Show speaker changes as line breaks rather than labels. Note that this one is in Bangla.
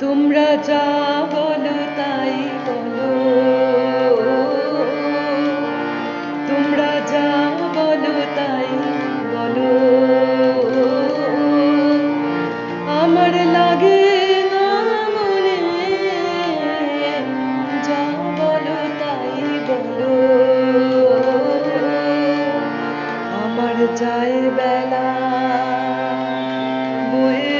তোমরা যা বলো, তাই বলো। তোমরা যা বলো, তাই বলো। আমার লাগে না মনে, যা বলো, তাই বলো। আমার চাই বেলা বয়ে